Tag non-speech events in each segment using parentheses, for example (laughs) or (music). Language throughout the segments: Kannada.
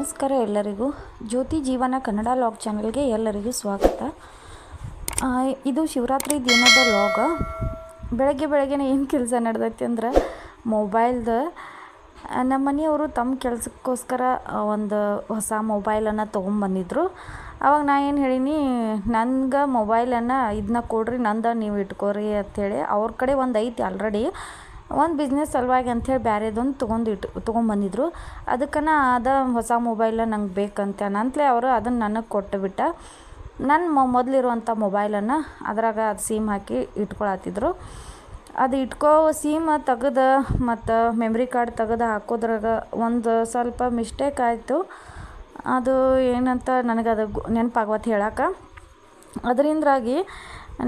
ನಮಸ್ಕಾರ ಎಲ್ಲರಿಗೂ. ಜ್ಯೋತಿ ಜೀವನ ಕನ್ನಡ ಲಾಗ್ ಚಾನಲ್ಗೆ ಎಲ್ಲರಿಗೂ ಸ್ವಾಗತ. ಇದು ಶಿವರಾತ್ರಿ ದಿನದ ಲಾಗ. ಬೆಳಗ್ಗೆ ಬೆಳಗ್ಗೆನೇ ಏನು ಕೆಲಸ ನಡೆದೈತಿ ಅಂದ್ರೆ ಮೊಬೈಲ್ದು ನಮ್ಮ ಮನೆಯವರು ತಮ್ಮ ಕೆಲಸಕ್ಕೋಸ್ಕರ ಒಂದು ಹೊಸ ಮೊಬೈಲನ್ನು ತೊಗೊಂಬಂದಿದ್ರು. ಅವಾಗ ನಾ ಏನು ಹೇಳೀನಿ ನನ್ಗೆ ಮೊಬೈಲನ್ನು ಇದನ್ನ ಕೊಡ್ರಿ, ನಂದು ನೀವು ಇಟ್ಕೋರಿ ಅಂಥೇಳಿ ಅವ್ರ ಕಡೆ ಒಂದು ಐತಿ ಆಲ್ರೆಡಿ ಒಂದು ಬಿಸ್ನೆಸ್ ಸಲುವಾಗಿ ಅಂಥೇಳಿ ಬೇರೆದೊಂದು ತೊಗೊಂಡು ಇಟ್ಟು ತೊಗೊಂಬಂದಿದ್ರು ಅದಕ್ಕೆ ನಾ ಅದ ಹೊಸ ಮೊಬೈಲ ನಂಗೆ ಬೇಕಂತ ನಂತಲೇ ಅವರು ಅದನ್ನು ನನಗೆ ಕೊಟ್ಟು ಬಿಟ್ಟ. ನನ್ನ ಮೊ ಮೊದಲಿರುವಂಥ ಮೊಬೈಲನ್ನು ಅದ್ರಾಗ ಅದು ಸಿಮ್ ಹಾಕಿ ಇಟ್ಕೊಳತ್ತಿದ್ರು. ಅದು ಇಟ್ಕೋ ಸಿಮ್ ತೆಗೆದು ಮತ್ತು ಮೆಮ್ರಿ ಕಾರ್ಡ್ ತೆಗೆದು ಹಾಕೋದ್ರಾಗ ಒಂದು ಸ್ವಲ್ಪ ಮಿಸ್ಟೇಕ್ ಆಯಿತು. ಅದು ಏನಂತ ನನಗೆ ಅದು ನೆನಪಾಗವತ್ತು ಹೇಳಕ್ಕೆ ಅದರಿಂದಾಗಿ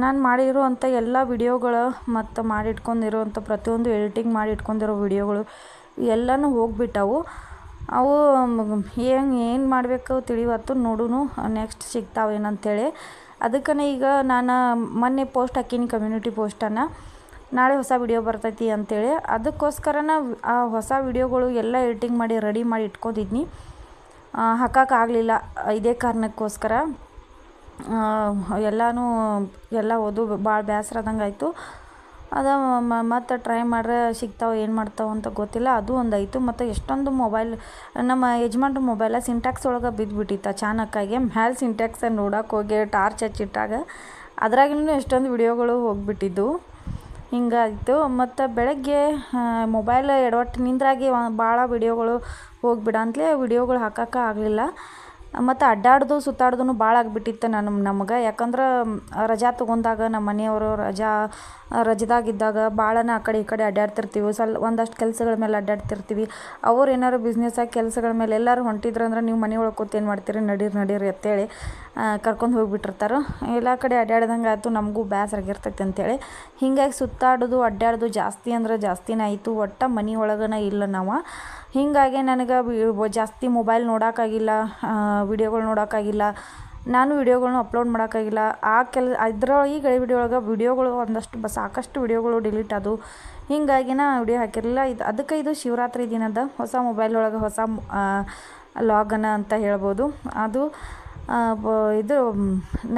ನಾನು ಮಾಡಿರುವಂಥ ಎಲ್ಲ ವಿಡಿಯೋಗಳು ಮತ್ತು ಮಾಡಿಟ್ಕೊಂಡಿರುವಂಥ ಪ್ರತಿಯೊಂದು ಎಡಿಟಿಂಗ್ ಮಾಡಿ ಇಟ್ಕೊಂಡಿರೋ ವಿಡಿಯೋಗಳು ಎಲ್ಲನೂ ಹೋಗ್ಬಿಟ್ಟವು. ಅವು ಏನು ಏನು ಮಾಡಬೇಕು ತಿಳಿವತ್ತು ನೋಡುನು ನೆಕ್ಸ್ಟ್ ಸಿಗ್ತಾವೆ ಏನಂತೇಳಿ. ಅದಕ್ಕನೇ ಈಗ ನಾನು ಮೊನ್ನೆ ಪೋಸ್ಟ್ ಹಾಕೀನಿ ಕಮ್ಯುನಿಟಿ ಪೋಸ್ಟನ್ನು ನಾಳೆ ಹೊಸ ವಿಡಿಯೋ ಬರ್ತೈತಿ ಅಂಥೇಳಿ ಅದಕ್ಕೋಸ್ಕರನ ಆ ಹೊಸ ವಿಡಿಯೋಗಳು ಎಲ್ಲ ಎಡಿಟಿಂಗ್ ಮಾಡಿ ರೆಡಿ ಮಾಡಿ ಇಟ್ಕೊಂಡಿದ್ನಿ. ಹಾಕೋಕ್ಕಾಗಲಿಲ್ಲ ಇದೇ ಕಾರಣಕ್ಕೋಸ್ಕರ. ಎಲ್ಲನೂ, ಎಲ್ಲ ಓದು ಭಾಳ ಬೇಸ್ರದಂಗೆ ಆಯಿತು. ಅದು ಮತ್ತು ಟ್ರೈ ಮಾಡ್ರೆ ಸಿಗ್ತಾವೆ, ಏನು ಮಾಡ್ತಾವೆ ಅಂತ ಗೊತ್ತಿಲ್ಲ. ಅದು ಒಂದು ಆಯಿತು. ಮತ್ತು ಎಷ್ಟೊಂದು ಮೊಬೈಲ್ ನಮ್ಮ ಯಜಮಾನ್ರ ಮೊಬೈಲ ಸಿಂಟ್ಯಾಕ್ಸ್ ಒಳಗೆ ಬಿದ್ದುಬಿಟ್ಟಿತ್ತು ಅಚಾನಕ್ಕಾಗಿ. ಮ್ಯಾಲೆ ಸಿಂಟ್ಯಾಕ್ಸ ನೋಡಕ್ಕೆ ಹೋಗಿ ಟಾರ್ಚ್ ಹಚ್ಚಿಟ್ಟಾಗ ಅದ್ರಾಗಿನೂ ಎಷ್ಟೊಂದು ವಿಡಿಯೋಗಳು ಹೋಗಿಬಿಟ್ಟಿದ್ದು ಹಿಂಗಾಯಿತು. ಮತ್ತು ಬೆಳಗ್ಗೆ ಮೊಬೈಲ್ ಎಡವಟ್ಟಿನಿಂದಾಗಿ ಭಾಳ ವಿಡಿಯೋಗಳು ಹೋಗ್ಬಿಡಂತಲೇ ವಿಡಿಯೋಗಳು ಹಾಕೋಕೆ ಆಗಲಿಲ್ಲ. ಮತ್ತು ಅಡ್ಡಾಡ್ದು ಸುತ್ತಾಡ್ದು ಭಾಳ ಆಗಿಬಿಟ್ಟಿತ್ತು ನಾನು ನಮ್ಗೆ. ಯಾಕಂದ್ರೆ, ರಜಾ ತೊಗೊಂಡಾಗ ನಮ್ಮ ಮನೆಯವರು ರಜಾ, ರಜದಾಗಿದ್ದಾಗ ಭಾಳನ ಆ ಕಡೆ ಈ ಕಡೆ ಅಡ್ಡಾಡ್ತಿರ್ತೀವಿ. ಸಲ್, ಒಂದಷ್ಟು ಕೆಲಸಗಳ ಮೇಲೆ ಅಡ್ಡಾಡ್ತಿರ್ತೀವಿ. ಅವ್ರು ಏನಾರು ಬಿಸ್ನೆಸ್ಸಾಗಿ ಕೆಲಸಗಳ ಮೇಲೆ ಎಲ್ಲರೂ ಹೊಂಟಿದ್ರು ಅಂದ್ರೆ ನೀವು ಮನೆ ಒಳಗೆ ಕೂತು ಏನು ಮಾಡ್ತೀರಿ? ನಡೀರಿ ನಡೀರಿ ಅಂತೇಳಿ ಕರ್ಕೊಂಡು ಹೋಗಿಬಿಟ್ಟಿರ್ತಾರೆ. ಎಲ್ಲ ಕಡೆ ಅಡ್ಡಾಡ್ದಂಗೆ ಆಯಿತು, ನಮಗೂ ಬೇಸರಾಗಿರ್ತೈತೆ ಅಂತೇಳಿ. ಹೀಗಾಗಿ ಸುತ್ತಾಡೋದು, ಅಡ್ಡಾಡೋದು ಜಾಸ್ತಿ ಅಂದ್ರೆ ಜಾಸ್ತಿನೇ ಆಯಿತು. ಒಟ್ಟು ಮನೆ ಒಳಗನ ಇಲ್ಲ ನಾವು. ಹೀಗಾಗಿ ನನಗೆ ಜಾಸ್ತಿ ಮೊಬೈಲ್ ನೋಡೋಕ್ಕಾಗಿಲ್ಲ ವಿಡಿಯೋಗಳು ನೋಡೋಕ್ಕಾಗಿಲ್ಲ, ನಾನು ವಿಡಿಯೋಗಳ್ನ ಅಪ್ಲೋಡ್ ಮಾಡೋಕ್ಕಾಗಿಲ್ಲ, ಆ ಕೆಲ, ಇದ್ರೊಳಗೆ ಈ ವಿಡಿಯೋ ಒಳಗೆ ವಿಡಿಯೋಗಳು ಒಂದಷ್ಟು ಬ, ಸಾಕಷ್ಟು ವಿಡಿಯೋಗಳು ಡಿಲೀಟ್ ಅದು ಹೀಗಾಗಿ ನಾ ವಿಡಿಯೋ ಹಾಕಿರಲಿಲ್ಲ. ಇದು, ಅದಕ್ಕೆ ಇದು ಶಿವರಾತ್ರಿ ದಿನದ ಹೊಸ ಮೊಬೈಲ್ ಒಳಗೆ ಹೊಸ ಲಾಗನ ಅಂತ ಹೇಳ್ಬೋದು. ಅದು ಇದು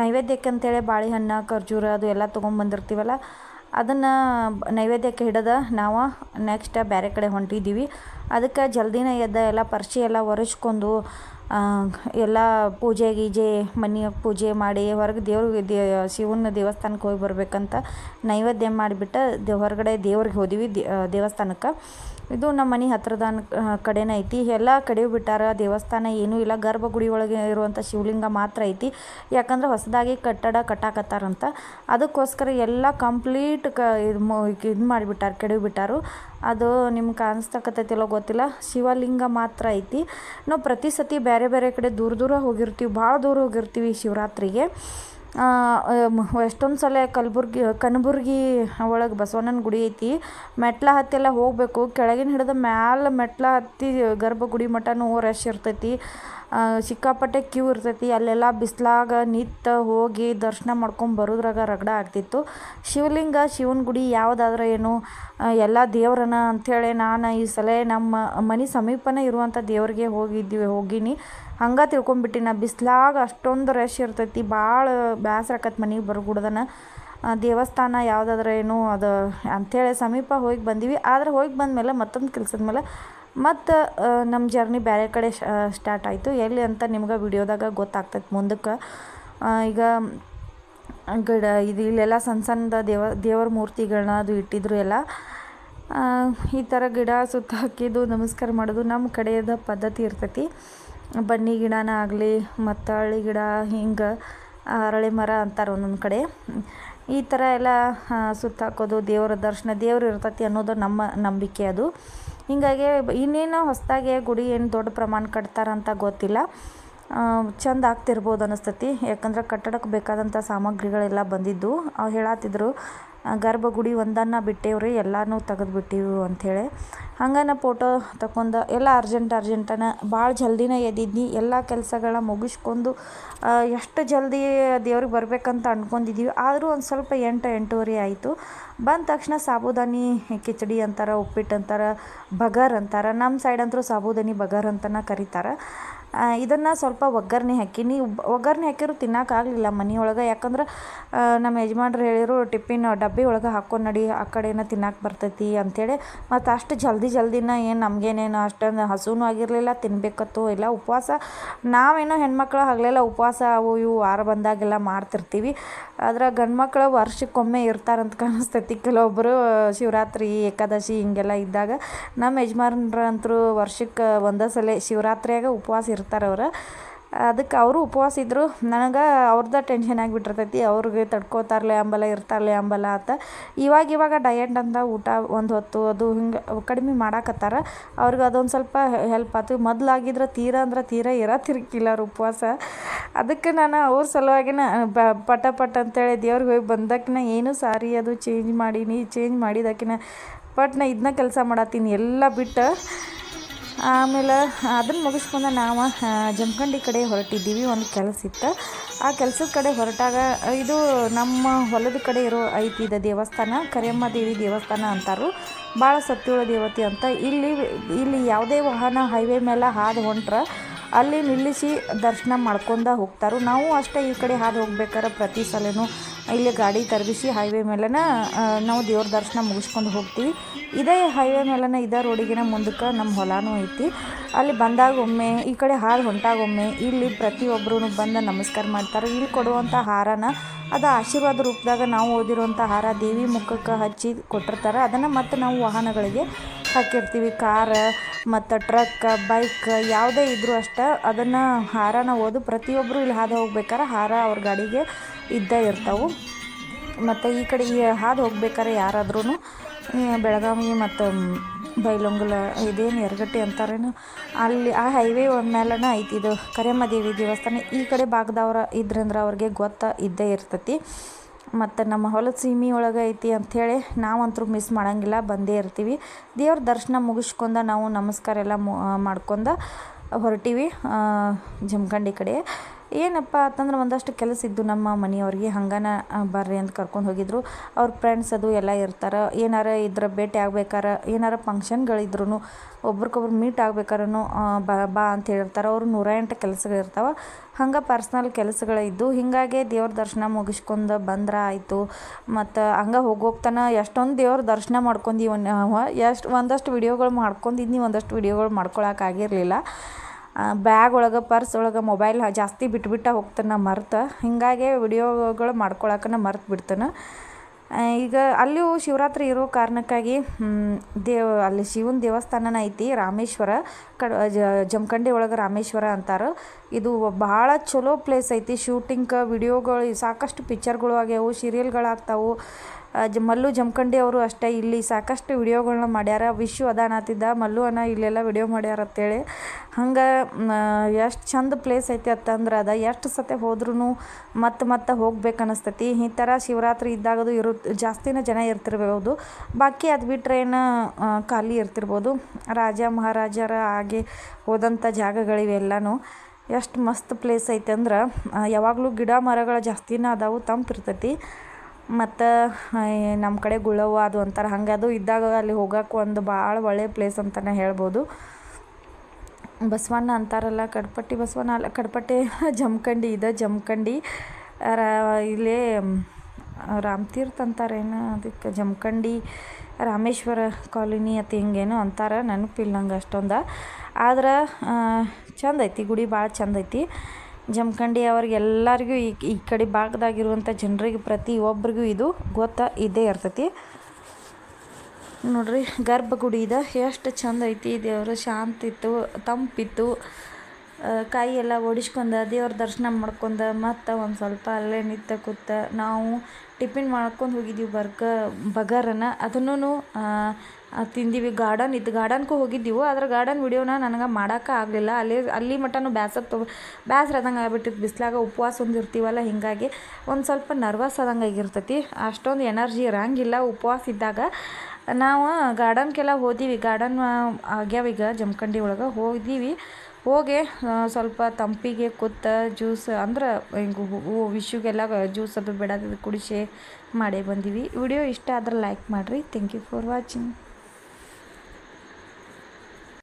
ನೈವೇದ್ಯಕ್ಕೆ ಅಂತೇಳಿ ಬಾಳೆಹಣ್ಣು, ಖರ್ಜೂರ ಅದು ಎಲ್ಲ ತೊಗೊಂಬಂದಿರ್ತೀವಲ್ಲ ಅದನ್ನು ನೈವೇದ್ಯಕ್ಕೆ ಹಿಡದ ನಾವು ನೆಕ್ಸ್ಟ್ ಬೇರೆ ಕಡೆ ಹೊಂಟಿದ್ದೀವಿ ಅದಕ್ಕೆ ಜಲ್ದಿನ ಎದ್ದ ಎಲ್ಲ ಪರ್ಚಿ ಎಲ್ಲ ಒರೆಸ್ಕೊಂಡು ಎಲ್ಲ ಪೂಜೆ ಗೀಜೆ ಮನೆ ಪೂಜೆ ಮಾಡಿ ಹೊರಗೆ ದೇವ್ರಿಗೆ ದೇ, ಶಿವನ ದೇವಸ್ಥಾನಕ್ಕೆ ಹೋಗಿ ಬರ್ಬೇಕಂತ ನೈವೇದ್ಯ ಮಾಡಿಬಿಟ್ಟು ದೇ, ಹೊರಗಡೆ ದೇವ್ರಿಗೆ ಹೋದಿವಿ ದೇವಸ್ಥಾನಕ್ಕೆ. ಇದು ನಮ್ಮ ಮನೆ ಹತ್ರದ ಕಡೆನೇ ಐತಿ. ಎಲ್ಲ ಕಡೆ ಬಿಟ್ಟಾರ. ದೇವಸ್ಥಾನ ಏನೂ ಇಲ್ಲ. ಗರ್ಭಗುಡಿ ಒಳಗೆ ಇರುವಂಥ ಶಿವಲಿಂಗ ಮಾತ್ರ ಐತಿ. ಯಾಕಂದ್ರೆ ಹೊಸದಾಗಿ ಕಟ್ಟಡ ಕಟ್ಟಾಕತ್ತಾರಂತ. ಅದಕ್ಕೋಸ್ಕರ ಎಲ್ಲ ಕಂಪ್ಲೀಟ್ ಕ, ಇದು ಇದು ಮಾಡಿಬಿಟ್ಟಾರ, ಕೆಡವಿ ಬಿಟ್ಟಾರು. ಅದು ನಿಮ್ಗೆ ಕಾಣಿಸ್ತಕ್ಕತ್ತೈತಿಲ್ಲ ಗೊತ್ತಿಲ್ಲ. ಶಿವಲಿಂಗ ಮಾತ್ರ ಐತಿ. ನಾವು ಪ್ರತಿ ಸತಿ ಬೇರೆ ಬೇರೆ ಕಡೆ ದೂರ ದೂರ ಹೋಗಿರ್ತೀವಿ. ಭಾಳ ದೂರ ಹೋಗಿರ್ತೀವಿ ಶಿವರಾತ್ರಿಗೆ. ಎಷ್ಟೊಂದು ಸಲ ಕಲಬುರ್ಗಿ, ಕನಬುರ್ಗಿ ಒಳಗೆ ಬಸವಣ್ಣನ ಗುಡಿ ಐತಿ. ಮೆಟ್ಲ ಹತ್ತೆಲ್ಲ ಹೋಗಬೇಕು. ಕೆಳಗಿನ ಹಿಡಿದು ಮ್ಯಾಲ ಮೆಟ್ಲ ಹತ್ತಿ ಗರ್ಭಗುಡಿ ಮಟನೂ ರಶ್ ಇರ್ತೈತಿ. ಸಿಕ್ಕಾಪಟ್ಟೆ ಕ್ಯೂ ಇರ್ತೈತಿ. ಅಲ್ಲೆಲ್ಲ ಬಿಸ್ಲಾಗ ನಿಂತು ಹೋಗಿ ದರ್ಶನ ಮಾಡ್ಕೊಂಡು ಬರೋದ್ರಾಗ ರಗಡ ಆಗ್ತಿತ್ತು. ಶಿವಲಿಂಗ, ಶಿವನ ಗುಡಿ ಯಾವುದಾದ್ರೆ ಏನು? ಎಲ್ಲ ದೇವ್ರನ ಅಂಥೇಳಿ ನಾನು ಈ ಸಲ ನಮ್ಮ ಮನೆ ಸಮೀಪನೇ ಇರುವಂಥ ದೇವರಿಗೆ ಹೋಗಿದ್ದೀವಿ ಹೋಗೀನಿ. ಹಂಗೆ ತಿಳ್ಕೊಂಬಿಟ್ಟು ನಾ ಬಿಸ್ಲಾಗ ಅಷ್ಟೊಂದು ರಶ್ ಇರ್ತೈತಿ ಭಾಳ ಬೇಸರ ಆಕತ್ ಮನೆಗೆ ಬರ್ಬಿಡ್ದನ ದೇವಸ್ಥಾನ ಯಾವುದಾದ್ರೆ ಏನು ಅದು ಅಂಥೇಳಿ ಸಮೀಪ ಹೋಗಿ ಬಂದೀವಿ. ಆದ್ರೆ ಹೋಗಿ ಬಂದಮೇಲೆ ಮತ್ತೊಂದು ಕೆಲ್ಸದ ಮೇಲೆ ಮತ್ತು ನಮ್ಮ ಜರ್ನಿ ಬೇರೆ ಕಡೆ ಸ್ಟಾರ್ಟ್ ಆಯಿತು. ಎಲ್ಲಿ ಅಂತ ನಿಮ್ಗೆ ವಿಡಿಯೋದಾಗ ಗೊತ್ತಾಗ್ತೈತೆ ಮುಂದಕ್ಕೆ. ಈಗ ಗಿಡ ಇದು ಇಲ್ಲೆಲ್ಲ ಸಣ್ಣ ಸಣ್ಣದ ದೇವ, ದೇವರ ಮೂರ್ತಿಗಳನ್ನ ಅದು ಇಟ್ಟಿದ್ರು ಎಲ್ಲ. ಈ ಥರ ಗಿಡ ಸುತ್ತ ಹಾಕಿದ್ದು, ನಮಸ್ಕಾರ ಮಾಡೋದು ನಮ್ಮ ಕಡೆಯದ ಪದ್ಧತಿ ಇರ್ತೈತಿ. ಬನ್ನಿ ಗಿಡನ ಆಗಲಿ, ಮತ್ತು ಹಳ್ಳಿ ಗಿಡ ಹಿಂಗೆ ಅರಳಿ ಮರ ಅಂತಾರೆ ಒಂದೊಂದು ಕಡೆ. ಈ ಥರ ಎಲ್ಲ ಸುತ್ತ ಹಾಕೋದು, ದೇವರ ದರ್ಶನ, ದೇವ್ರು ಇರ್ತೈತಿ ಅನ್ನೋದು ನಮ್ಮ ನಂಬಿಕೆ ಅದು. ಹೀಗಾಗಿ ಇನ್ನೇನು ಹೊಸದಾಗಿ ಗುಡಿ ಏನು ದೊಡ್ಡ ಪ್ರಮಾಣ ಕಟ್ತಾರಂತ ಗೊತ್ತಿಲ್ಲ. ಚಂದ ಆಗ್ತಿರ್ಬೋದು ಅನ್ನಿಸ್ತತಿ ಯಾಕಂದ್ರೆ ಕಟ್ಟಡಕ್ಕೆ ಬೇಕಾದಂಥ ಸಾಮಗ್ರಿಗಳೆಲ್ಲ ಬಂದಿದ್ದು. ಅವು ಹೇಳತ್ತಿದ್ರು ಗರ್ಭಗುಡಿ ಒಂದನ್ನು ಬಿಟ್ಟೇವ್ರಿ ಎಲ್ಲನೂ ತೆಗೆದ್ಬಿಟ್ಟಿವು ಅಂಥೇಳಿ. ಹಂಗೆ ನಾ ಫೋಟೋ ತಗೊಂಡು ಎಲ್ಲ ಅರ್ಜೆಂಟ್ ಅರ್ಜೆಂಟನ ಭಾಳ ಜಲ್ದಿನೇ ಎದ್ದಿದ್ನಿ ಎಲ್ಲ ಕೆಲಸಗಳ ಮುಗಿಸ್ಕೊಂಡು ಎಷ್ಟು ಜಲ್ದಿ ದೇವ್ರಿಗೆ ಬರಬೇಕಂತ ಅಂದ್ಕೊಂಡಿದ್ದೀವಿ ಆದರೂ ಒಂದು ಸ್ವಲ್ಪ ಎಂಟು, ಎಂಟೂವರೆ ಆಯಿತು. ಬಂದ ತಕ್ಷಣ ಸಾಬುದಾನಿ ಕಿಚಡಿ ಅಂತಾರೆ ಉಪ್ಪಿಟ್ಟು ಅಂತಾರೆ, ಬಗರ್ ಅಂತಾರೆ. ನಮ್ಮ ಸೈಡ್ ಅಂತೂ ಸಾಬುದಾನಿ ಬಗರ್ ಅಂತನ ಕರೀತಾರೆ. ಇದನ್ನು ಸ್ವಲ್ಪ ಒಗ್ಗರಣೆ ಹಾಕೀನಿ ಒಗ್ಗರಣೆ ಹಾಕಿದ್ರು ತಿನ್ನೋಕ್ಕಾಗಲಿಲ್ಲ ಮನೆಯೊಳಗೆ. ಯಾಕಂದ್ರೆ ನಮ್ಮ ಯಜಮಾನ್ರು ಹೇಳಿರು ಟಿಫಿನ್ ಡಬ್ಬಿ ಒಳಗೆ ಹಾಕ್ಕೊಂಡು ನಡಿ, ಆ ಕಡೆನ ತಿನ್ನಕ್ಕೆ ಬರ್ತೈತಿ ಅಂಥೇಳಿ ಮತ್ತು ಅಷ್ಟು ಜಲ್ದಿ ಜಲ್ದಿನ ಏನು ನಮಗೇನೇನು ಅಷ್ಟೊಂದು ಹಸುವೂ ಆಗಿರಲಿಲ್ಲ, ತಿನ್ಬೇಕತ್ತು ಇಲ್ಲ, ಉಪವಾಸ. ನಾವೇನೋ ಹೆಣ್ಮಕ್ಳು ಹಗಲೆಲ್ಲ ಉಪವಾಸ ಅವು ಇವು ವಾರ ಬಂದಾಗೆಲ್ಲ ಮಾಡ್ತಿರ್ತೀವಿ. ಆದ್ರೆ ಗಂಡು ಮಕ್ಕಳು ವರ್ಷಕ್ಕೊಮ್ಮೆ ಇರ್ತಾರಂತ ಕಾಣಿಸ್ತೈತಿ. ಕೆಲವೊಬ್ಬರು ಶಿವರಾತ್ರಿ, ಏಕಾದಶಿ ಹಿಂಗೆಲ್ಲ ಇದ್ದಾಗ. ನಮ್ಮ ಯಜಮಾನ್ರಂತರೂ ವರ್ಷಕ್ಕೆ ಒಂದೇ ಸಲ ಶಿವರಾತ್ರಿಯಾಗ ಉಪವಾಸ ಇರ್ತಾರೆ. ಅವ್ರು ಅದಕ್ಕೆ ಅವರು ಉಪವಾಸ ಇದ್ದರು ನನಗೆ ಅವ್ರದ್ದು ಟೆನ್ಷನ್ ಆಗಿಬಿಟ್ಟಿರ್ತೈತಿ. ಅವ್ರಿಗೆ ತಡ್ಕೋತಾರಲ್ಲ ಅಂಬಲ, ಇರ್ತಾರಲೆ ಅಂಬಲ ಅಂತ. ಇವಾಗ ಇವಾಗ ಡಯಟ್ ಅಂತ ಊಟ ಒಂದು ಹೊತ್ತು ಅದು ಹಿಂಗೆ ಕಡಿಮೆ ಮಾಡಾಕತ್ತಾರ. ಅವ್ರಿಗೆ ಅದೊಂದು ಸ್ವಲ್ಪ ಹೆಲ್ಪ್ ಆಯ್ತು ಮೊದಲಾಗಿದ್ರೆ ತೀರಾ ಅಂದ್ರೆ ತೀರಾ ಇರತ್ತಿರ್ಕಿಲ್ಲ ಅವ್ರ ಉಪವಾಸ. ಅದಕ್ಕೆ ನಾನು ಅವ್ರ ಸಲುವಾಗಿನ ಪಟ ಪಟ್ ಅಂತೇಳಿ ದೇವ್ರಿಗೆ ಹೋಗಿ ಬಂದಕ್ಕಿನ ಏನು ಸಾರಿ ಅದು ಚೇಂಜ್ ಮಾಡೀನಿ ಚೇಂಜ್ ಮಾಡಿದಕ್ಕಿನ ಬಟ್ ನಾ ಇದನ್ನ ಕೆಲಸ ಮಾಡತ್ತೀನಿ ಎಲ್ಲ ಬಿಟ್ಟು ಆಮೇಲೆ ಅದನ್ನು ಮುಗಿಸ್ಕೊಂಡು ನಾವು ಜಮಖಂಡಿ ಕಡೆ ಹೊರಟಿದ್ದೀವಿ, ಒಂದು ಕೆಲಸ ಇತ್ತು. ಆ ಕೆಲಸದ ಕಡೆ ಹೊರಟಾಗ, ಇದು ನಮ್ಮ ಹೊಲದ ಕಡೆ ಇರೋ ಐತಿ ಇದು ದೇವಸ್ಥಾನ, ಕರಿಯಮ್ಮ ದೇವಿ ದೇವಸ್ಥಾನ ಅಂತಾರು ಭಾಳ ಸತ್ಯುಳ ದೇವತೆ ಅಂತ. ಇಲ್ಲಿ ಇಲ್ಲಿ ಯಾವುದೇ ವಾಹನ ಹೈವೇ ಮೇಲೆ ಹಾದು ಹೊಂಟ್ರೆ, ಅಲ್ಲಿ ನಿಲ್ಲಿಸಿ ದರ್ಶನ ಮಾಡ್ಕೊಂಡ ಹೋಗ್ತಾರೆ. ನಾವು ಅಷ್ಟೇ ಈ ಕಡೆ ಹಾದು ಹೋಗ್ಬೇಕಾದ್ರೆ ಪ್ರತಿ ಸಲನೂ. ಇಲ್ಲಿ ಗಾಡಿ ತರಿಸಿ ಹೈವೇ ಮೇಲೆನ ನಾವು ದೇವ್ರ ದರ್ಶನ ಮುಗಿಸ್ಕೊಂಡು ಹೋಗ್ತೀವಿ. ಇದೇ ಹೈವೇ ಮೇಲೆನ, ಇದೇ ರೋಡಿಗಿನ ಮುಂದಕ್ಕೆ ನಮ್ಮ ಹೊಲನೂ ಐತಿ. ಅಲ್ಲಿ ಬಂದಾಗ ಒಮ್ಮೆ, ಈ ಕಡೆ ಹಾರ ಹೊಂಟಾಗೊಮ್ಮೆ ಇಲ್ಲಿ ಪ್ರತಿಯೊಬ್ಬರೂ ಬಂದು ನಮಸ್ಕಾರ ಮಾಡ್ತಾರೆ. ಇಲ್ಲಿ ಕೊಡುವಂಥ ಹಾರನ, ಅದು ಆಶೀರ್ವಾದ ರೂಪದಾಗ ನಾವು ಓದಿರುವಂಥ ಹಾರ ದೇವಿ ಮುಖಕ್ಕೆ ಹಚ್ಚಿ ಕೊಟ್ಟಿರ್ತಾರೆ. ಅದನ್ನು ಮತ್ತು ನಾವು ವಾಹನಗಳಿಗೆ ಹಾಕಿರ್ತೀವಿ ಕಾರ, ಮತ್ತು ಟ್ರಕ್ ಬೈಕ್ ಯಾವುದೇ ಇದ್ದರೂ ಅಷ್ಟೇ ಅದನ್ನು ಹಾರನ ಓದು. ಪ್ರತಿಯೊಬ್ಬರು ಇಲ್ಲಿ ಹಾದು ಹೋಗ್ಬೇಕಾರೆ ಹಾರ ಅವ್ರ ಗಾಡಿಗೆ ಇದ್ದೇ ಇರ್ತವೆ. ಮತ್ತು ಈ ಕಡೆ ಈ ಹಾದು ಹೋಗ್ಬೇಕಾರೆ ಯಾರಾದ್ರೂ ಬೆಳಗಾವಿ ಮತ್ತು ಬೈಲೊಂಗಲ ಇದೇನು ಎರಗಟ್ಟಿ ಅಂತಾರೇನು, ಅಲ್ಲಿ ಆ ಹೈವೇ ಮೇಲನ ಐತಿ ಇದು ಕರಿಯಮ್ಮ ದೇವಿ ದೇವಸ್ಥಾನ. ಈ ಕಡೆ ಭಾಗದವ್ರ ಇದ್ರಂದ್ರೆ ಅವ್ರಿಗೆ ಗೊತ್ತ ಇದ್ದೇ ಇರ್ತೈತಿ. ಮತ್ತು ನಮ್ಮ ಹೊಲದ ಸೀಮೆ ಒಳಗೆ ಐತಿ ಅಂಥೇಳಿ ನಾವಂತರೂ ಮಿಸ್ ಮಾಡಂಗಿಲ್ಲ, ಬಂದೇ ಇರ್ತೀವಿ. ದೇವ್ರ ದರ್ಶನ ಮುಗಿಸ್ಕೊಂಡ ನಾವು ನಮಸ್ಕಾರ ಎಲ್ಲ ಮು ಮಾಡ್ಕೊಂಡ ಹೊರಟೀವಿ ಜಮಖಂಡಿ ಕಡೆ. ಏನಪ್ಪ ಅಂತಂದ್ರೆ ಒಂದಷ್ಟು ಕೆಲಸ ಇದ್ದು ನಮ್ಮ ಮನೆಯವ್ರಿಗೆ, ಹಂಗನ ಬರ್ರಿ ಅಂತ ಕರ್ಕೊಂಡು ಹೋಗಿದ್ರು. ಅವ್ರ ಫ್ರೆಂಡ್ಸ್ ಅದು ಎಲ್ಲ ಇರ್ತಾರೆ. ಏನಾರ ಇದ್ರ ಭೇಟಿ ಆಗ್ಬೇಕಾರೆ, ಏನಾರ ಫಂಕ್ಷನ್ಗಳಿದ್ರು ಒಬ್ರಿಗೊಬ್ರು ಮೀಟ್ ಆಗ್ಬೇಕಾರೂ ಬಾ ಬಾ ಅಂತ ಹೇಳಿರ್ತಾರೆ. ಅವರು ನೂರ ಎಂಟು ಕೆಲಸಗಳಿರ್ತಾವೆ ಹಂಗೆ ಪರ್ಸ್ನಲ್ ಕೆಲಸಗಳಿದ್ದು ಹೀಗಾಗಿ ದೇವ್ರ ದರ್ಶನ ಮುಗಿಸ್ಕೊಂಡು ಬಂದ್ರೆ ಆಯಿತು. ಮತ್ತು ಹಂಗೆ ಹೋಗೋಗ್ತಾನ ಎಷ್ಟೊಂದು ದೇವ್ರ ದರ್ಶನ ಮಾಡ್ಕೊಂಡಿ ಎಷ್ಟು, ಒಂದಷ್ಟು ವಿಡಿಯೋಗಳು ಮಾಡ್ಕೊಂಡಿದ್ನಿ ಒಂದಷ್ಟು ವಿಡಿಯೋಗಳು ಮಾಡ್ಕೊಳಕ್ಕಾಗಿರಲಿಲ್ಲ ಬ್ಯಾಗ್ ಒಳಗೆ ಪರ್ಸ್ ಒಳಗೆ ಮೊಬೈಲ್ ಜಾಸ್ತಿ ಬಿಟ್ಬಿಟ್ಟ ಹೋಗ್ತಾನೆ ಮರ್ತು. ಹೀಗಾಗಿ ವಿಡಿಯೋಗಳು ಮಾಡ್ಕೊಳಕ್ಕನ ಮರ್ತು ಬಿಡ್ತಾನೆ. ಈಗ ಅಲ್ಲಿಯೂ ಶಿವರಾತ್ರಿ ಇರೋ ಕಾರಣಕ್ಕಾಗಿ ದೇವ, ಅಲ್ಲಿ ಶಿವನ ದೇವಸ್ಥಾನನ ಐತಿ, ರಾಮೇಶ್ವರ. ಕಡ ಜಮಖಂಡಿ ಒಳಗೆ ರಾಮೇಶ್ವರ ಅಂತಾರೆ. ಇದು ಭಾಳ ಚಲೋ ಪ್ಲೇಸ್ ಐತಿ. ಶೂಟಿಂಗ್ ವಿಡಿಯೋಗಳು ಸಾಕಷ್ಟು ಪಿಕ್ಚರ್ಗಳು ಆಗ್ಯಾವು ಸೀರಿಯಲ್ಗಳಾಗ್ತಾವು ಜ, ಮಲ್ಲು ಜಮಖಂಡಿ ಅವರು ಅಷ್ಟೇ. ಇಲ್ಲಿ ಸಾಕಷ್ಟು ವಿಡಿಯೋಗಳನ್ನ ಮಾಡ್ಯಾರ. ವಿಶ್ವ ಅದಾನತಿದ್ದ. ಮಲ್ಲು ಅನ್ನ ಇಲ್ಲೆಲ್ಲ ವಿಡಿಯೋ ಮಾಡ್ಯಾರ ಅಂತೇಳಿ ಹಂಗೆ ಎಷ್ಟು ಚಂದ ಪ್ಲೇಸ್ ಐತಿ ಅಂತಂದ್ರೆ ಅದ. ಎಷ್ಟು ಸತೆ ಹೋದ್ರೂ ಮತ್ತೆ ಮತ್ತೆ ಹೋಗ್ಬೇಕು ಅನಿಸ್ತೈತಿ ಈ ಥರ ಶಿವರಾತ್ರಿ ಇದ್ದಾಗದು ಇರು, ಜಾಸ್ತಿನೇ ಜನ ಇರ್ತಿರ್ಬೋದು. ಬಾಕಿ ಅದು ಬಿಟ್ಟರೆ ಏನು ಖಾಲಿ ಇರ್ತಿರ್ಬೋದು. ರಾಜ, ಮಹಾರಾಜರ ಹಾಗೆ ಹೋದಂಥ ಜಾಗಗಳಿವೆಲ್ಲನೂ. ಎಷ್ಟು ಮಸ್ತ್ ಪ್ಲೇಸ್ ಐತೆ ಅಂದ್ರೆ ಯಾವಾಗಲೂ ಗಿಡ ಮರಗಳು ಜಾಸ್ತಿನೇ ಅದಾವು ತಂಪಿರ್ತೈತಿ ಮತ್ತು ನಮ್ಮ ಕಡೆ ಗುಳವ್ವ ಅದು ಅಂತಾರೆ. ಹಂಗೆ ಅದು ಇದ್ದಾಗ ಅಲ್ಲಿ ಹೋಗಕ್ಕೆ ಒಂದು ಭಾಳ ಒಳ್ಳೆಯ ಪ್ಲೇಸ್ ಅಂತಲೇ ಹೇಳ್ಬೋದು. ಬಸವಣ್ಣ ಅಂತಾರಲ್ಲ, ಕಡ್ಪಟ್ಟಿ ಬಸವಣ್ಣ ಅಲ್ಲ, ಕಡ್ಪಟ್ಟಿ (laughs) ಜಮಖಂಡಿ, ಇದೆ ಜಮಖಂಡಿ. ರಾ ಇಲ್ಲೇ ರಾಮತೀರ್ಥ ಅಂತಾರೇನು ಅದಕ್ಕೆ? ಜಮಖಂಡಿ, ರಾಮೇಶ್ವರ ಕಾಲೋನಿ ಅತಿ ಹಿಂಗೇನೋ ಅಂತಾರೆ, ನೆನಪಿಲ್ಲ ನಂಗೆ ಅಷ್ಟೊಂದು. ಆದ್ರೆ ಚಂದ ಐತಿ, ಗುಡಿ ಭಾಳ ಚಂದ ಐತಿ. ಜಮಖಂಡಿ ಅವ್ರಿಗೆ ಎಲ್ಲರಿಗೂ ಈ ಈ ಕಡೆ ಭಾಗದಾಗಿರುವಂಥ ಜನರಿಗೆ ಪ್ರತಿಯೊಬ್ಬರಿಗೂ ಇದು ಗೊತ್ತಾ ಇದ್ದೇ ಇರ್ತೈತಿ. ನೋಡ್ರಿ, ಗರ್ಭಗುಡಿ ಇದೆ. ಎಷ್ಟು ಚಂದ ಐತಿ ದೇವರು. ಶಾಂತಿತ್ತು, ತಂಪಿತ್ತು. ಕಾಯಿ ಎಲ್ಲ ಓಡಿಸ್ಕೊಂಡ ದೇವ್ರ ದರ್ಶನ ಮಾಡ್ಕೊಂಡು ಮತ್ತು ಒಂದು ಸ್ವಲ್ಪ ಅಲ್ಲೇ ನಿತ್ತ ಕೂತ ನಾವು ಟಿಫಿನ್ ಮಾಡ್ಕೊಂಡು ಹೋಗಿದ್ದೀವಿ ಬರ್ಗ ಬಗಾರನ. ಅದನ್ನೂ ತಿಂದೀವಿ. ಗಾರ್ಡನ್ ಇತ್ತು ಗಾರ್ಡನ್ಗೂ ಹೋಗಿದ್ದೀವಿ. ಆದ್ರೆ ಗಾರ್ಡನ್ ವಿಡಿಯೋನ ನನಗೆ ಮಾಡೋಕೆ ಆಗಲಿಲ್ಲ. ಅಲ್ಲಿ ಅಲ್ಲಿ ಮಟ್ಟನು ಬ್ಯಾಸ ತಗೋ, ಬ್ಯಾಸ್ರ ಆದಂಗೆ ಆಗ್ಬಿಟ್ಟಿತ್ತು. ಬಿಸ್ಲಾಗ ಉಪವಾಸ ಹೊಂದಿರ್ತೀವಲ್ಲ ಇರ್ತೀವಲ್ಲ, ಹೀಗಾಗಿ ಒಂದು ಸ್ವಲ್ಪ ನರ್ವಸ್ ಆದಂಗೆ ಆಗಿರ್ತೈತಿ. ಅಷ್ಟೊಂದು ಎನರ್ಜಿ ಇರೋಂಗಿಲ್ಲ ಉಪವಾಸ ಇದ್ದಾಗ. ನಾವು ಗಾರ್ಡನ್ಗೆಲ್ಲ ಹೋದೀವಿ. ಗಾರ್ಡನ್ ಆಗ್ಯಾವೀಗ ಜಮಖಂಡಿ ಒಳಗೆ. ಹೋಗಿದ್ದೀವಿ ಹೋಗಿ ಸ್ವಲ್ಪ ತಂಪಿಗೆ ಕೂತ ಜ್ಯೂಸ್, ಅಂದ್ರೆ ಹಿಂಗೆ ವಿಶ್ಯುಗೆಲ್ಲ ಜ್ಯೂಸ್ ಅದು ಬಿಡೋದು ಕುಡಿಸಿ ಮಾಡೇ ಬಂದೀವಿ. ವಿಡಿಯೋ ಇಷ್ಟ ಆದ್ರೆ ಲೈಕ್ ಮಾಡಿರಿ. Thank you for watching